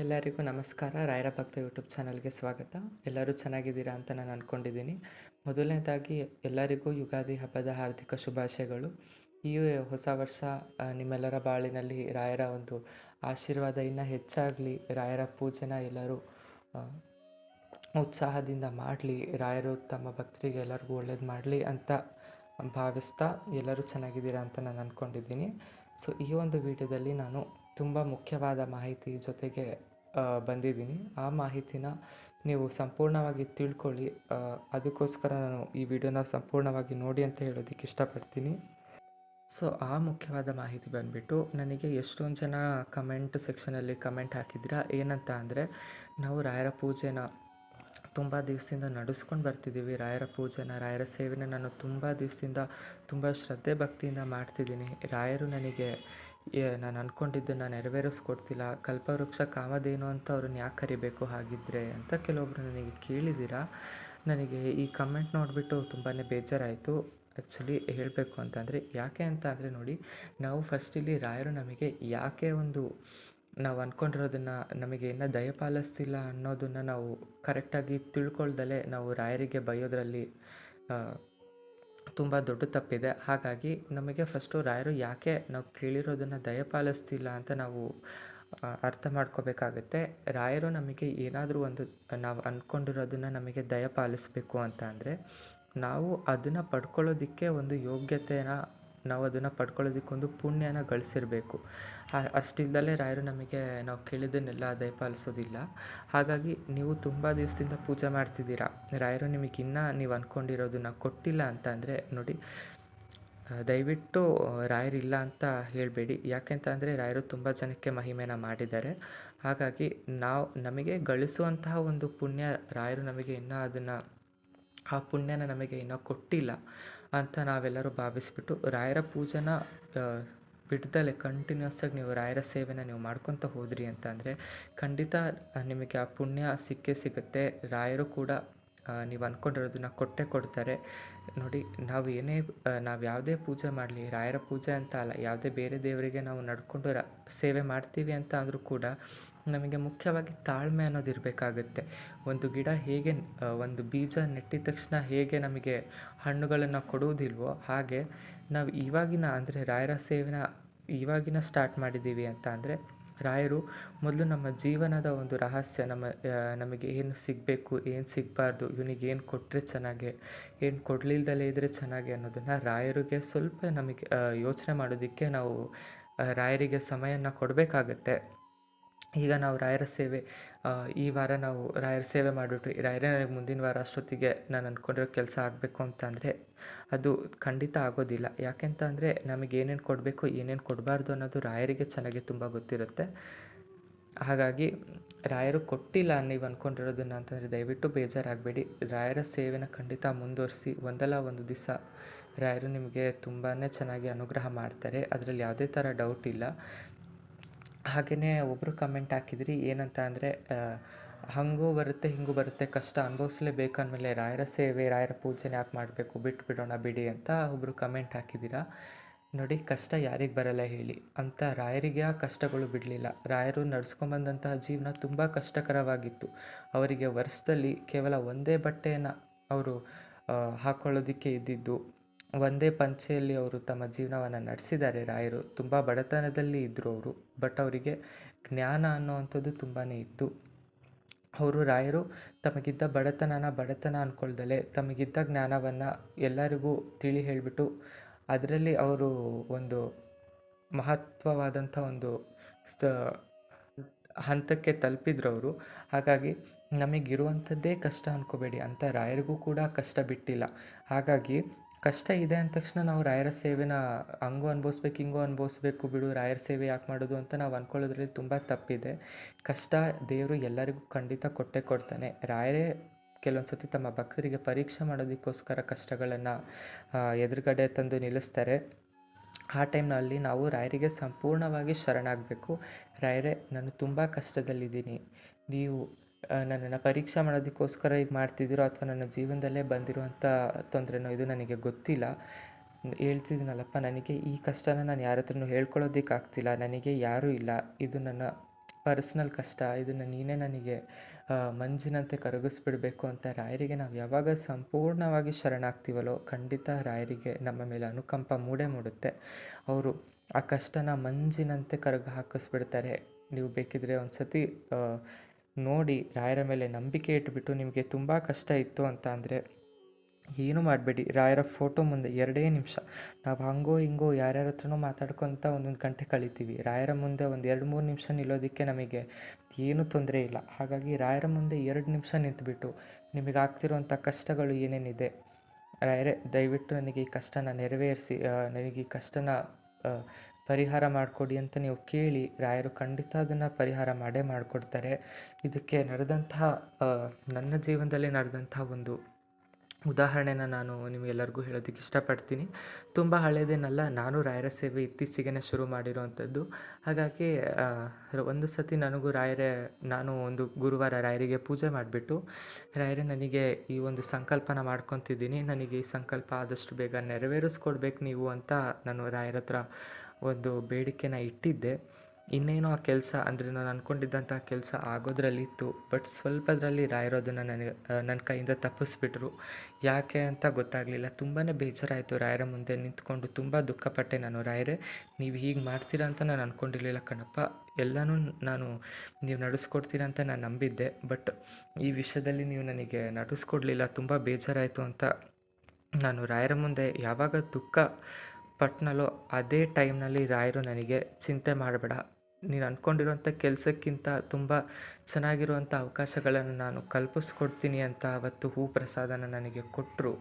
ಎಲ್ಲರಿಗೂ ನಮಸ್ಕಾರ. ರಾಯರ ಭಕ್ತ ಯೂಟ್ಯೂಬ್ ಚಾನಲ್ಗೆ ಸ್ವಾಗತ. ಎಲ್ಲರೂ ಚೆನ್ನಾಗಿದ್ದೀರಾ ಅಂತ ನಾನು ಅಂದ್ಕೊಂಡಿದ್ದೀನಿ ಮೊದಲನೇದಾಗಿ, ಎಲ್ಲರಿಗೂ ಯುಗಾದಿ ಹಬ್ಬದ ಹಾರ್ದಿಕ ಶುಭಾಶಯಗಳು. ಈ ಹೊಸ ವರ್ಷ ನಿಮ್ಮೆಲ್ಲರ ಬಾಳಿನಲ್ಲಿ ರಾಯರ ಒಂದು ಆಶೀರ್ವಾದ ಇನ್ನೂ ಹೆಚ್ಚಾಗಲಿ. ರಾಯರ ಪೂಜೆನ ಎಲ್ಲರೂ ಉತ್ಸಾಹದಿಂದ ಮಾಡಲಿ. ರಾಯರು ತಮ್ಮ ಭಕ್ತರಿಗೆ ಎಲ್ಲರಿಗೂ ಒಳ್ಳೇದು ಮಾಡಲಿ ಅಂತ ಭಾವಿಸ್ತಾ ಎಲ್ಲರೂ ಚೆನ್ನಾಗಿದ್ದೀರಾ ಅಂತ ನಾನು ಅಂದ್ಕೊಂಡಿದ್ದೀನಿ ಸೊ ಈ ಒಂದು ವಿಡಿಯೋದಲ್ಲಿ ನಾನು ತುಂಬ ಮುಖ್ಯವಾದ ಮಾಹಿತಿ ಜೊತೆಗೆ ಬಂದಿದ್ದೀನಿ. ಆ ಮಾಹಿತಿನ ನೀವು ಸಂಪೂರ್ಣವಾಗಿ ತಿಳ್ಕೊಳ್ಳಿ. ಅದಕ್ಕೋಸ್ಕರ ನಾನು ಈ ವಿಡಿಯೋನ ಸಂಪೂರ್ಣವಾಗಿ ನೋಡಿ ಅಂತ ಹೇಳೋದಕ್ಕೆ ಇಷ್ಟಪಡ್ತೀನಿ. ಸೊ, ಆ ಮುಖ್ಯವಾದ ಮಾಹಿತಿ ಬಂದುಬಿಟ್ಟು, ನನಗೆ ಎಷ್ಟೊಂದು ಜನ ಕಮೆಂಟ್ ಸೆಕ್ಷನಲ್ಲಿ ಕಮೆಂಟ್ ಹಾಕಿದ್ದೀರಾ? ಏನಂತ ಅಂದರೆ, ನಾವು ರಾಯರ ಪೂಜೆನ ತುಂಬ ದಿವಸದಿಂದ ನಡೆಸ್ಕೊಂಡು ಬರ್ತಿದ್ದೀವಿ. ರಾಯರ ಪೂಜೆನ, ರಾಯರ ಸೇವೆನ ನಾನು ತುಂಬ ದಿವಸದಿಂದ ತುಂಬ ಶ್ರದ್ಧೆ ಭಕ್ತಿಯಿಂದ ಮಾಡ್ತಿದ್ದೀನಿ. ರಾಯರು ನನಗೆ ಏ- ನಾನು ಅಂದ್ಕೊಂಡಿದ್ದನ್ನು ನೆರವೇರಿಸ್ಕೊಡ್ತಿಲ್ಲ. ಕಲ್ಪವೃಕ್ಷ ಕಾಮಧೇನು ಅಂತ ಅವ್ರನ್ನ ಯಾಕೆ ಕರಿಬೇಕು ಹಾಗಿದ್ರೆ ಅಂತ ಕೆಲವೊಬ್ರು ನನಗೆ ಕೇಳಿದ್ದೀರ ನನಗೆ ಈ ಕಮೆಂಟ್ ನೋಡಿಬಿಟ್ಟು ತುಂಬಾ ಬೇಜಾರಾಯಿತು. ಆ್ಯಕ್ಚುಲಿ ಹೇಳಬೇಕು ಅಂತಂದರೆ, ಯಾಕೆ ಅಂತ ಅಂದರೆ ನೋಡಿ, ನಾವು ಫಸ್ಟ್ ಇಲ್ಲಿ ರಾಯರು ನಮಗೆ ಯಾಕೆ ಒಂದು ನಾವು ಅಂದ್ಕೊಂಡಿರೋದನ್ನು ನಮಗೆ ಇನ್ನೂ ದಯಪಾಲಿಸ್ತಿಲ್ಲ ಅನ್ನೋದನ್ನು ನಾವು ಕರೆಕ್ಟಾಗಿ ತಿಳ್ಕೊಳ್ದಲೇ ನಾವು ರಾಯರಿಗೆ ಬೈಯೋದ್ರಲ್ಲಿ ತುಂಬ ದೊಡ್ಡ ತಪ್ಪಿದೆ. ಹಾಗಾಗಿ ನಮಗೆ ಫಸ್ಟು ರಾಯರು ಯಾಕೆ ನಾವು ಕೇಳಿರೋದನ್ನು ದಯಪಾಲಿಸ್ತಿಲ್ಲ ಅಂತ ನಾವು ಅರ್ಥ ಮಾಡ್ಕೋಬೇಕಾಗತ್ತೆ. ರಾಯರು ನಮಗೆ ಏನಾದರೂ ಒಂದು, ನಾವು ಅಂದ್ಕೊಂಡಿರೋದನ್ನು ನಮಗೆ ದಯಪಾಲಿಸಬೇಕು ಅಂತ ಅಂದರೆ, ನಾವು ಅದನ್ನು ಪಡ್ಕೊಳ್ಳೋದಕ್ಕೆ ಒಂದು ಯೋಗ್ಯತೆನ, ನಾವು ಅದನ್ನು ಪಡ್ಕೊಳ್ಳೋದಕ್ಕೊಂದು ಪುಣ್ಯನ ಗಳಿಸಿರಬೇಕು. ಅಷ್ಟಿಲ್ದಲೇ ರಾಯರು ನಮಗೆ ನಾವು ಕೇಳಿದ್ದನ್ನೆಲ್ಲ ದಯಪಾಲಿಸೋದಿಲ್ಲ ಹಾಗಾಗಿ ನೀವು ತುಂಬ ದಿವಸದಿಂದ ಪೂಜೆ ಮಾಡ್ತಿದ್ದೀರಾ. ರಾಯರು ನಿಮಗೆ ಇನ್ನೂ ನೀವು ಅಂದ್ಕೊಂಡಿರೋದನ್ನ ಕೊಟ್ಟಿಲ್ಲ ಅಂತ ಅಂದರೆ ನೋಡಿ ದಯವಿಟ್ಟು ರಾಯರಿಲ್ಲ ಅಂತ ಹೇಳಬೇಡಿ. ಯಾಕೆಂತ ಅಂದರೆ ರಾಯರು ತುಂಬ ಜನಕ್ಕೆ ಮಹಿಮೆನ ಮಾಡಿದ್ದಾರೆ. ಹಾಗಾಗಿ ನಾವು ನಮಗೆ ಗಳಿಸುವಂತಹ ಒಂದು ಪುಣ್ಯ ರಾಯರು ನಮಗೆ ಇನ್ನೂ ಅದನ್ನು, ಆ ಪುಣ್ಯನ ನಮಗೆ ಇನ್ನೂ ಕೊಟ್ಟಿಲ್ಲ ಅಂತ ನಾವೆಲ್ಲರೂ ಭಾವಿಸ್ಬಿಟ್ಟು ರಾಯರ ಪೂಜೆನ ಬಿಡ್ದಲೆ ಕಂಟಿನ್ಯೂಸ್ ಆಗಿ ನೀವು ರಾಯರ ಸೇವೆನ ನೀವು ಮಾಡ್ಕೊತ ಹೋದ್ರಿ ಅಂತ ಅಂದರೆ ಖಂಡಿತ ನಿಮಗೆ ಆ ಪುಣ್ಯ ಸಿಕ್ಕೇ ಸಿಗುತ್ತೆ. ರಾಯರು ಕೂಡ ನೀವು ಅಂದ್ಕೊಂಡಿರೋದನ್ನ ಕೊಟ್ಟೆ ಕೊಡ್ತಾರೆ. ನೋಡಿ, ನಾವು ಏನೇ ನಾವು ಯಾವುದೇ ಪೂಜೆ ಮಾಡಲಿ, ರಾಯರ ಪೂಜೆ ಅಂತ ಅಲ್ಲ, ಯಾವುದೇ ಬೇರೆ ದೇವರಿಗೆ ನಾವು ನಡ್ಕೊಂಡು ರ, ಸೇವೆ ಮಾಡ್ತೀವಿ ಅಂತ ಅಂದರೂ ಕೂಡ ನಮಗೆ ಮುಖ್ಯವಾಗಿ ತಾಳ್ಮೆ ಅನ್ನೋದು ಇರಬೇಕಾಗುತ್ತೆ. ಒಂದು ಗಿಡ ಹೇಗೆ ಒಂದು ಬೀಜ ನೆಟ್ಟಿದ ತಕ್ಷಣ ಹೇಗೆ ನಮಗೆ ಹಣ್ಣುಗಳನ್ನು ಕೊಡುವುದಿಲ್ವೋ ಹಾಗೆ, ನಾವು ಇವಾಗಿನ ಅಂದರೆ ರಾಯರ ಸೇವೆನ ಇವಾಗಿನ ಸ್ಟಾರ್ಟ್ ಮಾಡಿದ್ದೀವಿ ಅಂತ ಅಂದರೆ ರಾಯರು ಮೊದಲು ನಮ್ಮ ಜೀವನದ ಒಂದು ರಹಸ್ಯ, ನಮ್ಮ ನಮಗೆ ಏನು ಸಿಗಬೇಕು, ಏನು ಸಿಗಬಾರ್ದು, ಇವನಿಗೆ ಏನು ಕೊಟ್ಟರೆ ಚೆನ್ನಾಗೆ, ಏನು ಕೊಡಲಿಲ್ದಲೇ ಇದ್ದರೆ ಚೆನ್ನಾಗೆ ಅನ್ನೋದನ್ನು ರಾಯರಿಗೆ ಸ್ವಲ್ಪ ನಮಗೆ ಯೋಚನೆ ಮಾಡೋದಕ್ಕೆ ನಾವು ರಾಯರಿಗೆ ಸಮಯನ ಕೊಡಬೇಕಾಗತ್ತೆ. ಈಗ ನಾವು ರಾಯರ ಸೇವೆ ಈ ವಾರ ನಾವು ರಾಯರ ಸೇವೆ ಮಾಡಿಬಿಟ್ಟು, ರಾಯರೇ ನನಗೆ ಮುಂದಿನ ವಾರ ಅಷ್ಟೊತ್ತಿಗೆ ನಾನು ಅಂದ್ಕೊಂಡಿರೋ ಕೆಲಸ ಆಗಬೇಕು ಅಂತಂದರೆ ಅದು ಖಂಡಿತ ಆಗೋದಿಲ್ಲ. ಯಾಕೆಂತ ಅಂದರೆ ನಮಗೆ ಏನೇನು ಕೊಡಬೇಕು, ಏನೇನು ಕೊಡಬಾರ್ದು ಅನ್ನೋದು ರಾಯರಿಗೆ ಚೆನ್ನಾಗಿ ತುಂಬ ಗೊತ್ತಿರುತ್ತೆ. ಹಾಗಾಗಿ ರಾಯರು ಕೊಟ್ಟಿಲ್ಲ ನೀವು ಅಂದ್ಕೊಂಡಿರೋದನ್ನ ಅಂತಂದರೆ ದಯವಿಟ್ಟು ಬೇಜಾರಾಗಬೇಡಿ. ರಾಯರ ಸೇವೆನ ಖಂಡಿತ ಮುಂದುವರಿಸಿ, ಒಂದಲ್ಲ ಒಂದು ದಿವಸ ರಾಯರು ನಿಮಗೆ ತುಂಬಾ ಚೆನ್ನಾಗಿ ಅನುಗ್ರಹ ಮಾಡ್ತಾರೆ. ಅದರಲ್ಲಿ ಯಾವುದೇ ಥರ ಡೌಟ್ ಇಲ್ಲ. ಹಾಗೆಯೇ ಒಬ್ಬರು ಕಮೆಂಟ್ ಹಾಕಿದ್ರಿ, ಏನಂತ ಅಂದರೆ ಹಂಗೂ ಬರುತ್ತೆ, ಹಿಂಗೂ ಬರುತ್ತೆ, ಕಷ್ಟ ಅನುಭವಿಸ್ಲೇಬೇಕು ಅಂದಮೇಲೆ ರಾಯರ ಸೇವೆ, ರಾಯರ ಪೂಜೆನ ಯಾಕೆ ಮಾಡಬೇಕು ಬಿಟ್ಟು ಬಿಡೋಣ ಬಿಡಿ ಅಂತ ಒಬ್ಬರು ಕಮೆಂಟ್ ಹಾಕಿದ್ದೀರಾ? ನೋಡಿ, ಕಷ್ಟ ಯಾರಿಗೆ ಬರಲ್ಲ ಹೇಳಿ. ಅಂತ ರಾಯರಿಗೆ ಆ ಕಷ್ಟಗಳು ಬಿಡಲಿಲ್ಲ. ರಾಯರು ನಡ್ಸ್ಕೊಂಬಂದಂತಹ ಜೀವನ ತುಂಬ ಕಷ್ಟಕರವಾಗಿತ್ತು. ಅವರಿಗೆ ವರ್ಷದಲ್ಲಿ ಕೇವಲ ಒಂದೇ ಬಟ್ಟೆಯನ್ನು ಅವರು ಹಾಕ್ಕೊಳ್ಳೋದಕ್ಕೆ ಇದ್ದಿದ್ದು. ಒಂದೇ ಪಂಚೆಯಲ್ಲಿ ಅವರು ತಮ್ಮ ಜೀವನವನ್ನು ನಡೆಸಿದ್ದಾರೆ. ರಾಯರು ತುಂಬ ಬಡತನದಲ್ಲಿ ಇದ್ದರು ಅವರು ಬಟ್ ಅವರಿಗೆ ಜ್ಞಾನ ಅನ್ನೋವಂಥದ್ದು ತುಂಬಾ ಇತ್ತು. ಅವರು ರಾಯರು ತಮಗಿದ್ದ ಬಡತನನ ಬಡತನ ಅಂದ್ಕೊಳ್ದಲೆ ತಮಗಿದ್ದ ಜ್ಞಾನವನ್ನು ಎಲ್ಲರಿಗೂ ತಿಳಿ ಹೇಳಿಬಿಟ್ಟು ಅದರಲ್ಲಿ ಅವರು ಒಂದು ಮಹತ್ವವಾದಂಥ ಒಂದು ಸ್ಥ ಹಂತಕ್ಕೆ ತಲುಪಿದ್ರು ಅವರು. ಹಾಗಾಗಿ ನಮಗಿರುವಂಥದ್ದೇ ಕಷ್ಟ ಅಂದ್ಕೋಬೇಡಿ ಅಂತ ರಾಯರಿಗೂ ಕೂಡ ಕಷ್ಟ ಬಿಟ್ಟಿಲ್ಲ. ಹಾಗಾಗಿ ಕಷ್ಟ ಇದೆ ಅಂದ ತಕ್ಷಣ ನಾವು ರಾಯರ ಸೇವೆನ ಹಂಗೂ ಅನುಭವಿಸ್ಬೇಕು, ಹಿಂಗೂ ಅನುಭವಿಸ್ಬೇಕು ಬಿಡು, ರಾಯರ ಸೇವೆ ಯಾಕೆ ಮಾಡೋದು ಅಂತ ನಾವು ಅಂದ್ಕೊಳ್ಳೋದ್ರಲ್ಲಿ ತುಂಬ ತಪ್ಪಿದೆ. ಕಷ್ಟ ದೇವರು ಎಲ್ಲರಿಗೂ ಖಂಡಿತ ಕೊಟ್ಟೇ ಕೊಡ್ತಾನೆ. ರಾಯರೇ ಕೆಲವೊಂದು ಸತಿ ತಮ್ಮ ಭಕ್ತರಿಗೆ ಪರೀಕ್ಷೆ ಮಾಡೋದಕ್ಕೋಸ್ಕರ ಕಷ್ಟಗಳನ್ನು ಎದುರುಗಡೆ ತಂದು ನಿಲ್ಲಿಸ್ತಾರೆ. ಆ ಟೈಮ್ನಲ್ಲಿ ನಾವು ರಾಯರಿಗೆ ಸಂಪೂರ್ಣವಾಗಿ ಶರಣಾಗಬೇಕು. ರಾಯರೇ, ನಾನು ತುಂಬ ಕಷ್ಟದಲ್ಲಿದ್ದೀನಿ. ನೀವು ನನ್ನನ್ನು ಪರೀಕ್ಷೆ ಮಾಡೋದಕ್ಕೋಸ್ಕರ ಈಗ ಮಾಡ್ತಿದ್ದೀರೋ ಅಥವಾ ನನ್ನ ಜೀವನದಲ್ಲೇ ಬಂದಿರುವಂಥ ತೊಂದರೆನೋ ಇದು ನನಗೆ ಗೊತ್ತಿಲ್ಲ. ಹೇಳ್ತಿದ್ದೀನಲ್ಲಪ್ಪ, ನನಗೆ ಈ ಕಷ್ಟನ ನಾನು ಯಾರ ಹತ್ರನೂ ಹೇಳ್ಕೊಳ್ಳೋದಕ್ಕಾಗ್ತಿಲ್ಲ. ನನಗೆ ಯಾರೂ ಇಲ್ಲ. ಇದು ನನ್ನ ಪರ್ಸ್ನಲ್ ಕಷ್ಟ. ಇದನ್ನು ನೀನೇ ನನಗೆ ಮಂಜಿನಂತೆ ಕರಗಿಸ್ಬಿಡಬೇಕು ಅಂತ ರಾಯರಿಗೆ ನಾವು ಯಾವಾಗ ಸಂಪೂರ್ಣವಾಗಿ ಶರಣಾಗ್ತೀವಲ್ಲೋ ಖಂಡಿತ ರಾಯರಿಗೆ ನಮ್ಮ ಮೇಲೆ ಅನುಕಂಪ ಮೂಡೇ ಮೂಡುತ್ತೆ. ಅವರು ಆ ಕಷ್ಟನ ಮಂಜಿನಂತೆ ಕರಗಿ ಹಾಕಿಸ್ಬಿಡ್ತಾರೆ. ನೀವು ಬೇಕಿದ್ರೆ ಒಂದು ಸತಿ ನೋಡಿ ರಾಯರ ಮೇಲೆ ನಂಬಿಕೆ ಇಟ್ಬಿಟ್ಟು ನಿಮಗೆ ತುಂಬ ಕಷ್ಟ ಇತ್ತು ಅಂತ ಅಂದರೆ, ಏನು ಮಾಡಬೇಡಿ, ರಾಯರ ಫೋಟೋ ಮುಂದೆ ಎರಡೇ ನಿಮಿಷ. ನಾವು ಹಂಗೋ ಹಿಂಗೋ ಯಾರ್ಯಾರ ಹತ್ರನೂ ಮಾತಾಡ್ಕೊತ ಒಂದೊಂದು ಗಂಟೆ ಕಳಿತೀವಿ. ರಾಯರ ಮುಂದೆ ಒಂದು ಎರಡು ಮೂರು ನಿಮಿಷ ನಿಲ್ಲೋದಕ್ಕೆ ನಮಗೆ ಏನೂ ತೊಂದರೆ ಇಲ್ಲ. ಹಾಗಾಗಿ ರಾಯರ ಮುಂದೆ ಎರಡು ನಿಮಿಷ ನಿಂತುಬಿಟ್ಟು ನಿಮಗೆ ಆಗ್ತಿರೋವಂಥ ಕಷ್ಟಗಳು ಏನೇನಿದೆ, ರಾಯರೇ, ದಯವಿಟ್ಟು ನನಗೆ ಈ ಕಷ್ಟನ ನೆರವೇರಿಸಿ ನನಗೆ ಈ ಕಷ್ಟನ ಪರಿಹಾರ ಮಾಡಿಕೊಡಿ ಅಂತ ನೀವು ಕೇಳಿ, ರಾಯರು ಖಂಡಿತ ಅದನ್ನು ಪರಿಹಾರ ಮಾಡೇ ಮಾಡಿಕೊಡ್ತಾರೆ. ಇದಕ್ಕೆ ನಡೆದಂತಹ ನನ್ನ ಜೀವನದಲ್ಲಿ ನಡೆದಂಥ ಒಂದು ಉದಾಹರಣೆನ ನಾನು ನಿಮಗೆಲ್ಲರಿಗೂ ಹೇಳೋದಕ್ಕೆ ಇಷ್ಟಪಡ್ತೀನಿ. ತುಂಬ ಹಳೇದೇನಲ್ಲ, ನಾನು ರಾಯರ ಸೇವೆ ಇತ್ತೀಚೆಗೆ ಶುರು ಮಾಡಿರೋವಂಥದ್ದು ಹಾಗಾಗಿ ಒಂದು ಸತಿ ನನಗೂ ರಾಯರೇ, ನಾನು ಒಂದು ಗುರುವಾರ ರಾಯರಿಗೆ ಪೂಜೆ ಮಾಡಿಬಿಟ್ಟು, ರಾಯರೇ ನನಗೆ ಈ ಒಂದು ಸಂಕಲ್ಪನ ಮಾಡ್ಕೊತಿದ್ದೀನಿ. ನನಗೆ ಈ ಸಂಕಲ್ಪ ಆದಷ್ಟು ಬೇಗ ನೆರವೇರಿಸ್ಕೊಡ್ಬೇಕು ನೀವು ಅಂತ ನಾನು ರಾಯರ ಹತ್ರ ಒಂದು ಬೇಡಿಕೆನ ಇಟ್ಟಿದ್ದೆ. ಇನ್ನೇನೋ ಆ ಕೆಲಸ ಅಂದರೆ ನಾನು ಅಂದ್ಕೊಂಡಿದ್ದಂಥ ಕೆಲಸ ಆಗೋದ್ರಲ್ಲಿತ್ತು. ಬಟ್ ಸ್ವಲ್ಪದರಲ್ಲಿ ರಾಯರೋದನ್ನು ನನಗೆ ನನ್ನ ಕೈಯಿಂದ ತಪ್ಪಿಸ್ಬಿಟ್ರು. ಯಾಕೆ ಅಂತ ಗೊತ್ತಾಗಲಿಲ್ಲ. ತುಂಬಾ ಬೇಜಾರಾಯಿತು ರಾಯರ ಮುಂದೆ ನಿಂತ್ಕೊಂಡು. ತುಂಬ ದುಃಖಪಟ್ಟೆ ನಾನು ರಾಯರೇ. ನೀವು ಹೀಗೆ ಮಾಡ್ತೀರಾ ಅಂತ ನಾನು ಅಂದ್ಕೊಂಡಿರಲಿಲ್ಲ ಕಣಪ್ಪ. ಎಲ್ಲನೂ ನಾನು ನೀವು ನಡೆಸ್ಕೊಡ್ತೀರಾ ಅಂತ ನಾನು ನಂಬಿದ್ದೆ. ಬಟ್ ಈ ವಿಷಯದಲ್ಲಿ ನೀವು ನನಗೆ ನಡೆಸ್ಕೊಡ್ಲಿಲ್ಲ. ತುಂಬ ಬೇಜಾರಾಯಿತು ಅಂತ ನಾನು ರಾಯರ ಮುಂದೆ ಯಾವಾಗ ದುಃಖ ಪಟ್ನಲ್ಲೋ ಅದೇ ಟೈಮ್ನಲ್ಲಿ ರಾಯರು ನನಗೆ ಚಿಂತೆ ಮಾಡಬೇಡ. ನೀನು ಅಂದ್ಕೊಂಡಿರೋಂಥ ಕೆಲಸಕ್ಕಿಂತ ತುಂಬ ಚೆನ್ನಾಗಿರುವಂಥ ಅವಕಾಶಗಳನ್ನು ನಾನು ಕಲ್ಪಿಸ್ಕೊಡ್ತೀನಿ ಅಂತ ಅವತ್ತು ಹೂ ಪ್ರಸಾದನ ನನಗೆ ಕೊಟ್ಟರು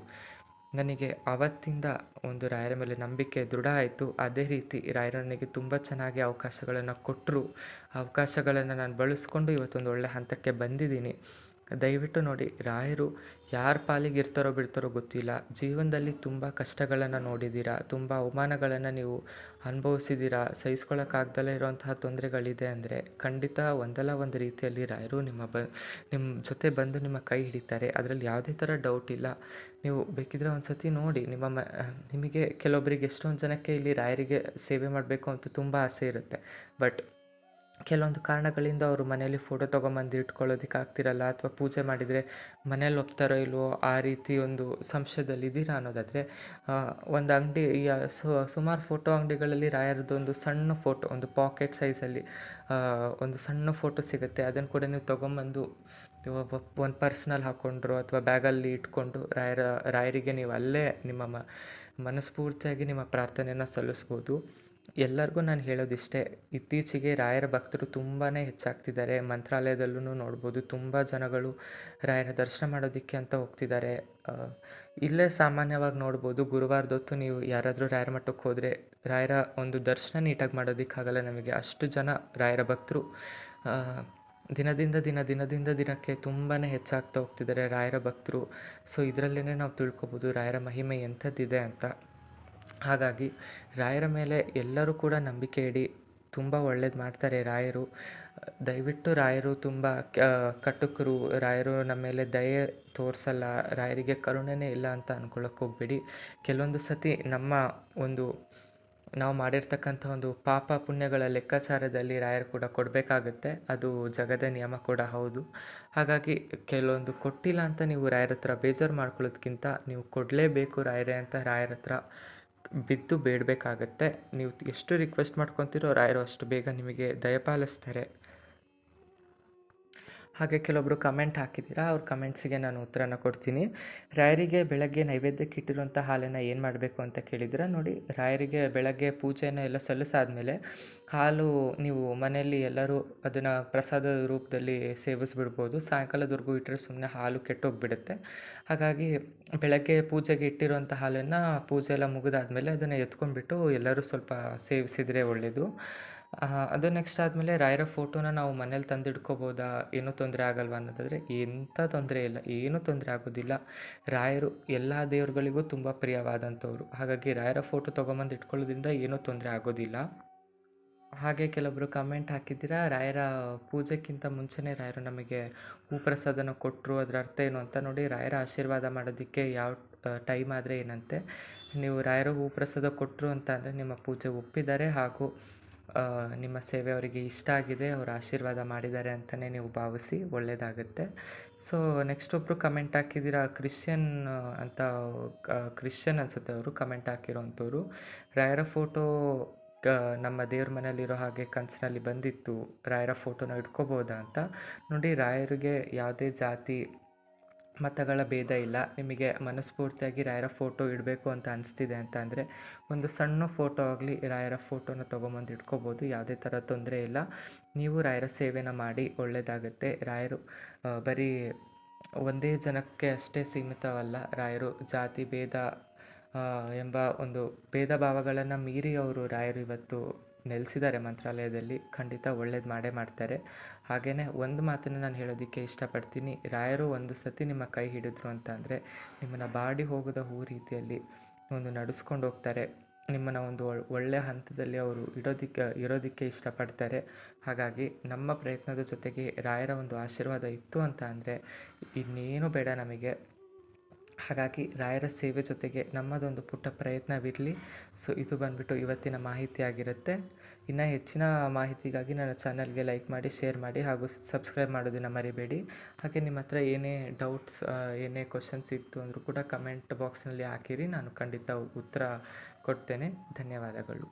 ನನಗೆ ಆವತ್ತಿಂದ ಒಂದು ರಾಯರ ಮೇಲೆ ನಂಬಿಕೆ ದೃಢ ಆಯಿತು. ಅದೇ ರೀತಿ ರಾಯರು ನನಗೆ ತುಂಬ ಚೆನ್ನಾಗಿ ಅವಕಾಶಗಳನ್ನು ಕೊಟ್ಟರು ಅವಕಾಶಗಳನ್ನು ನಾನು ಬಳಸ್ಕೊಂಡು ಇವತ್ತೊಂದು ಒಳ್ಳೆ ಹಂತಕ್ಕೆ ಬಂದಿದ್ದೀನಿ. ದಯವಿಟ್ಟು ನೋಡಿ, ರಾಯರು ಯಾರ ಪಾಲಿಗೆ ಇರ್ತಾರೋ ಬಿಡ್ತಾರೋ ಗೊತ್ತಿಲ್ಲ. ಜೀವನದಲ್ಲಿ ತುಂಬ ಕಷ್ಟಗಳನ್ನು ನೋಡಿದ್ದೀರಾ ತುಂಬ ಅವಮಾನಗಳನ್ನು ನೀವು ಅನುಭವಿಸಿದ್ದೀರಾ ಸಹಿಸ್ಕೊಳ್ಳೋಕ್ಕಾಗ್ದಲೇ ಇರುವಂತಹ ತೊಂದರೆಗಳಿದೆ ಅಂದರೆ ಖಂಡಿತ ಒಂದಲ್ಲ ಒಂದು ರೀತಿಯಲ್ಲಿ ರಾಯರು ನಿಮ್ಮ ಬ ನಿಮ್ಮ ಜೊತೆ ಬಂದು ನಿಮ್ಮ ಕೈ ಹಿಡಿತಾರೆ. ಅದರಲ್ಲಿ ಯಾವುದೇ ಥರ ಡೌಟ್ ಇಲ್ಲ. ನೀವು ಬೇಕಿದ್ರೆ ಒಂದು ಸತಿ ನೋಡಿ, ನಿಮ್ಮ ಮ, ನಿಮಗೆ ಕೆಲವೊಬ್ಬರಿಗೆ ಎಷ್ಟೊಂದು ಜನಕ್ಕೆ ಇಲ್ಲಿ ರಾಯರಿಗೆ ಸೇವೆ ಮಾಡಬೇಕು ಅಂತ ತುಂಬ ಆಸೆ ಇರುತ್ತೆ. ಬಟ್ ಕೆಲವೊಂದು ಕಾರಣಗಳಿಂದ ಅವರು ಮನೇಲಿ ಫೋಟೋ ತೊಗೊಂಬಂದು ಇಟ್ಕೊಳ್ಳೋದಕ್ಕೆ ಆಗ್ತಿರಲ್ಲ ಅಥವಾ ಪೂಜೆ ಮಾಡಿದರೆ ಮನೇಲಿ ಒಪ್ತಾರೋ ಇಲ್ವೋ ಆ ರೀತಿ ಒಂದು ಸಂಶಯದಲ್ಲಿ ಇದ್ದೀರಾ ಅನ್ನೋದಾದರೆ ಒಂದು ಅಂಗಡಿ ಸುಮಾರು ಫೋಟೋ ಅಂಗಡಿಗಳಲ್ಲಿ ರಾಯರದ್ದು ಒಂದು ಸಣ್ಣ ಫೋಟೋ ಒಂದು ಪಾಕೆಟ್ ಸೈಜಲ್ಲಿ ಒಂದು ಸಣ್ಣ ಫೋಟೋ ಸಿಗುತ್ತೆ. ಅದನ್ನು ಕೂಡ ನೀವು ತೊಗೊಂಬಂದು ಒಂದು ಪರ್ಸ್ನಲ್ಲಿ ಹಾಕ್ಕೊಂಡ್ರು ಅಥವಾ ಬ್ಯಾಗಲ್ಲಿ ಇಟ್ಕೊಂಡು ರಾಯರ, ರಾಯರಿಗೆ ನೀವು ಅಲ್ಲೇ ನಿಮ್ಮ ಮನಸ್ಫೂರ್ತಿಯಾಗಿ ನಿಮ್ಮ ಪ್ರಾರ್ಥನೆಯನ್ನು ಸಲ್ಲಿಸ್ಬೋದು. ಎಲ್ಲರಿಗೂ ನಾನು ಹೇಳೋದಿಷ್ಟೇ, ಇತ್ತೀಚೆಗೆ ರಾಯರ ಭಕ್ತರು ತುಂಬಾ ಹೆಚ್ಚಾಗ್ತಿದ್ದಾರೆ. ಮಂತ್ರಾಲಯದಲ್ಲೂ ನೋಡ್ಬೋದು, ತುಂಬ ಜನಗಳು ರಾಯರ ದರ್ಶನ ಮಾಡೋದಕ್ಕೆ ಅಂತ ಹೋಗ್ತಿದ್ದಾರೆ. ಇಲ್ಲೇ ಸಾಮಾನ್ಯವಾಗಿ ನೋಡ್ಬೋದು ಗುರುವಾರದೊತ್ತು ನೀವು ಯಾರಾದರೂ ರಾಯರ ಮಠಕ್ಕೆ ಹೋದರೆ ರಾಯರ ಒಂದು ದರ್ಶನ ನೀಟಾಗಿ ಮಾಡೋದಕ್ಕಾಗಲ್ಲ ನಮಗೆ. ಅಷ್ಟು ಜನ ರಾಯರ ಭಕ್ತರು ದಿನದಿಂದ ದಿನ, ದಿನದಿಂದ ದಿನಕ್ಕೆ ತುಂಬಾ ಹೆಚ್ಚಾಗ್ತಾ ಹೋಗ್ತಿದ್ದಾರೆ ರಾಯರ ಭಕ್ತರು. ಸೊ ಇದರಲ್ಲೇ ನಾವು ತಿಳ್ಕೊಬೋದು ರಾಯರ ಮಹಿಮೆ ಎಂಥದ್ದಿದೆ ಅಂತ. ಹಾಗಾಗಿ ರಾಯರ ಮೇಲೆ ಎಲ್ಲರೂ ಕೂಡ ನಂಬಿಕೆ ಇಡಿ, ತುಂಬ ಒಳ್ಳೇದು ಮಾಡ್ತಾರೆ ರಾಯರು. ದಯವಿಟ್ಟು ರಾಯರು ತುಂಬ ಕಟುಕರು, ರಾಯರು ನಮ್ಮ ಮೇಲೆ ದಯೆ ತೋರಿಸಲ್ಲ, ರಾಯರಿಗೆ ಕರುಣೆನೇ ಇಲ್ಲ ಅಂತ ಅಂದ್ಕೊಳ್ಳೋಕೆ ಹೋಗ್ಬೇಡಿ. ಕೆಲವೊಂದು ಸತಿ ನಮ್ಮ ಒಂದು, ನಾವು ಮಾಡಿರ್ತಕ್ಕಂಥ ಒಂದು ಪಾಪ ಪುಣ್ಯಗಳ ಲೆಕ್ಕಾಚಾರದಲ್ಲಿ ರಾಯರು ಕೂಡ ಕೊಡಬೇಕಾಗುತ್ತೆ, ಅದು ಜಗದ ನಿಯಮ ಕೂಡ ಹೌದು. ಹಾಗಾಗಿ ಕೆಲವೊಂದು ಕೊಟ್ಟಿಲ್ಲ ಅಂತ ನೀವು ರಾಯರ ಹತ್ರ ಬೇಜಾರು ಮಾಡ್ಕೊಳ್ಳೋದ್ಕಿಂತ ನೀವು ಕೊಡಲೇಬೇಕು ರಾಯರೇ ಅಂತ ರಾಯರ ಹತ್ರ ಬಿದ್ದು ಬೇಡಬೇಕಾಗತ್ತೆ. ನೀವು ಎಷ್ಟು ರಿಕ್ವೆಸ್ಟ್ ಮಾಡ್ಕೊತೀರೋ ರಾಯರು ಅಷ್ಟು ಬೇಗ ನಿಮಗೆ ದಯಪಾಲಿಸ್ತಾರೆ. ಹಾಗೆ ಕೆಲವೊಬ್ಬರು ಕಮೆಂಟ್ ಹಾಕಿದ್ದೀರಾ? ಅವ್ರ ಕಮೆಂಟ್ಸಿಗೆ ನಾನು ಉತ್ತರನ ಕೊಡ್ತೀನಿ. ರಾಯರಿಗೆ ಬೆಳಗ್ಗೆ ನೈವೇದ್ಯಕ್ಕೆ ಇಟ್ಟಿರುವಂಥ ಹಾಲನ್ನು ಏನು ಮಾಡಬೇಕು ಅಂತ ಕೇಳಿದ್ರೆ ನೋಡಿ, ರಾಯರಿಗೆ ಬೆಳಗ್ಗೆ ಪೂಜೆನ ಎಲ್ಲ ಸಲ್ಲಿಸಾದ್ಮೇಲೆ ಹಾಲು ನೀವು ಮನೆಯಲ್ಲಿ ಎಲ್ಲರೂ ಅದನ್ನು ಪ್ರಸಾದದ ರೂಪದಲ್ಲಿ ಸೇವಿಸ್ಬಿಡ್ಬೋದು. ಸಾಯಂಕಾಲದವರೆಗೂ ಇಟ್ಟರೆ ಸುಮ್ಮನೆ ಹಾಲು ಕೆಟ್ಟೋಗ್ಬಿಡುತ್ತೆ. ಹಾಗಾಗಿ ಬೆಳಗ್ಗೆ ಪೂಜೆಗೆ ಇಟ್ಟಿರುವಂಥ ಹಾಲನ್ನು ಪೂಜೆ ಎಲ್ಲ ಮುಗಿದಾದ್ಮೇಲೆ ಅದನ್ನು ಎತ್ಕೊಂಡ್ಬಿಟ್ಟು ಎಲ್ಲರೂ ಸ್ವಲ್ಪ ಸೇವಿಸಿದರೆ ಒಳ್ಳೆಯದು ಅದು ನೆಕ್ಸ್ಟ್ ಆದಮೇಲೆ ರಾಯರ ಫೋಟೋನ ನಾವು ಮನೇಲಿ ತಂದು ಇಟ್ಕೋಬೋದಾ ಏನೂ ತೊಂದರೆ ಆಗಲ್ವಾ ಅನ್ನೋದಾದರೆ ಎಂಥ ತೊಂದರೆ ಇಲ್ಲ, ಏನೂ ತೊಂದರೆ ಆಗೋದಿಲ್ಲ. ರಾಯರು ಎಲ್ಲ ದೇವರುಗಳಿಗೂ ತುಂಬ ಪ್ರಿಯವಾದಂಥವ್ರು. ಹಾಗಾಗಿ ರಾಯರ ಫೋಟೋ ತೊಗೊಂಬಂದು ಇಟ್ಕೊಳ್ಳೋದ್ರಿಂದ ಏನೂ ತೊಂದರೆ ಆಗೋದಿಲ್ಲ. ಹಾಗೆ ಕೆಲವೊಬ್ಬರು ಕಮೆಂಟ್ ಹಾಕಿದ್ದೀರಾ, ರಾಯರ ಪೂಜೆಕ್ಕಿಂತ ಮುಂಚೆನೇ ರಾಯರು ನಮಗೆ ಹೂ ಪ್ರಸಾದನ ಕೊಟ್ಟರು ಅದರ ಅರ್ಥ ಏನು ಅಂತ ನೋಡಿ ರಾಯರ ಆಶೀರ್ವಾದ ಮಾಡೋದಕ್ಕೆ ಯಾವ ಟೈಮ್ ಆದರೆ ಏನಂತೆ. ನೀವು ರಾಯರ ಹೂ ಪ್ರಸಾದ ಕೊಟ್ಟರು ಅಂತ ಅಂದರೆ ನಿಮ್ಮ ಪೂಜೆ ಒಪ್ಪಿದ್ದಾರೆ ಹಾಗೂ ನಿಮ್ಮ ಸೇವೆ ಅವರಿಗೆ ಇಷ್ಟ ಆಗಿದೆ, ಅವರು ಆಶೀರ್ವಾದ ಮಾಡಿದ್ದಾರೆ ಅಂತಲೇ ನೀವು ಭಾವಿಸಿ ಒಳ್ಳೆಯದಾಗುತ್ತೆ ಸೊ ನೆಕ್ಸ್ಟ್ ಒಬ್ಬರು ಕಮೆಂಟ್ ಹಾಕಿದ್ದೀರಾ ಕ್ರಿಶ್ಚಿಯನ್ ಅಂತ ಕ್ರಿಶ್ಚಿಯನ್ ಅನ್ಸುತ್ತೆ ಅವರು ಕಮೆಂಟ್ ಹಾಕಿರೋಂಥವ್ರು. ರಾಯರ ಫೋಟೋ ಕ ನಮ್ಮ ದೇವ್ರ ಮನೆಯಲ್ಲಿರೋ ಹಾಗೆ ಕನಸಿನಲ್ಲಿ ಬಂದಿತ್ತು. ರಾಯರ ಫೋಟೋನ ಇಟ್ಕೋಬೋದಾ ಅಂತ. ನೋಡಿ ರಾಯರಿಗೆ ಯಾವುದೇ ಜಾತಿ ಮತಗಳ ಭೇದ ಇಲ್ಲ. ನಿಮಗೆ ಮನಸ್ಫೂರ್ತಿಯಾಗಿ ರಾಯರ ಫೋಟೋ ಇಡಬೇಕು ಅಂತ ಅನಿಸ್ತಿದೆ ಅಂತ ಅಂದರೆ, ಒಂದು ಸಣ್ಣ ಫೋಟೋ ಆಗಲಿ ರಾಯರ ಫೋಟೋನ ತೊಗೊಂಬಂದು ಇಟ್ಕೋಬೋದು. ಯಾವುದೇ ಥರ ತೊಂದರೆ ಇಲ್ಲ. ನೀವು ರಾಯರ ಸೇವೆನ ಮಾಡಿ ಒಳ್ಳೆಯದಾಗುತ್ತೆ ರಾಯರು ಬರೀ ಒಂದೇ ಜನಕ್ಕೆ ಅಷ್ಟೇ ಸೀಮಿತವಲ್ಲ. ರಾಯರು ಜಾತಿ, ಭೇದ ಎಂಬ ಒಂದು ಭೇದ ಭಾವಗಳನ್ನು ಮೀರಿ ಅವರು ರಾಯರು ಇವತ್ತು ನೆಲೆಸಿದ್ದಾರೆ ಮಂತ್ರಾಲಯದಲ್ಲಿ. ಖಂಡಿತ ಒಳ್ಳೇದು ಮಾಡೇ ಮಾಡ್ತಾರೆ. ಹಾಗೆಯೇ ಒಂದು ಮಾತನ್ನು ನಾನು ಹೇಳೋದಕ್ಕೆ ಇಷ್ಟಪಡ್ತೀನಿ. ರಾಯರು ಒಂದು ಸತಿ ನಿಮ್ಮ ಕೈ ಹಿಡಿದ್ರು ಅಂತ ಅಂದರೆ ನಿಮ್ಮನ್ನು ಬಾಡಿ ಹೋಗದ ಹೂ ರೀತಿಯಲ್ಲಿ ಒಂದು ನಡೆಸ್ಕೊಂಡು ಹೋಗ್ತಾರೆ. ನಿಮ್ಮನ್ನು ಒಂದು ಒಳ್ಳೆ ಹಂತದಲ್ಲಿ ಅವರು ಇಡೋದಕ್ಕೆ ಇರೋದಕ್ಕೆ ಇಷ್ಟಪಡ್ತಾರೆ. ಹಾಗಾಗಿ ನಮ್ಮ ಪ್ರಯತ್ನದ ಜೊತೆಗೆ ರಾಯರ ಒಂದು ಆಶೀರ್ವಾದ ಇತ್ತು ಅಂತ ಅಂದರೆ ಇನ್ನೇನು ಬೇಡ ನಮಗೆ. ಹಾಗಾಗಿ ರಾಯರ ಸೇವೆ ಜೊತೆಗೆ ನಮ್ಮದೊಂದು ಪುಟ್ಟ ಪ್ರಯತ್ನವಿರಲಿ. ಸೊ ಇದು ಬಂದ್ಬಿಟ್ಟು ಇವತ್ತಿನ ಮಾಹಿತಿ ಆಗಿರುತ್ತೆ ಇನ್ನು ಹೆಚ್ಚಿನ ಮಾಹಿತಿಗಾಗಿ ನನ್ನ ಚಾನಲ್ಗೆ ಲೈಕ್ ಮಾಡಿ, ಶೇರ್ ಮಾಡಿ ಹಾಗೂ ಸಬ್ಸ್ಕ್ರೈಬ್ ಮಾಡೋದನ್ನು ಮರಿಬೇಡಿ. ಹಾಗೆ ನಿಮ್ಮ ಹತ್ರ ಏನೇ ಡೌಟ್ಸ್ ಏನೇ ಕ್ವಶನ್ಸ್ ಇತ್ತು ಅಂದರೂ ಕೂಡ ಕಮೆಂಟ್ ಬಾಕ್ಸ್ನಲ್ಲಿ ಹಾಕಿರಿ. ನಾನು ಖಂಡಿತ ಉತ್ತರ ಕೊಡ್ತೇನೆ. ಧನ್ಯವಾದಗಳು.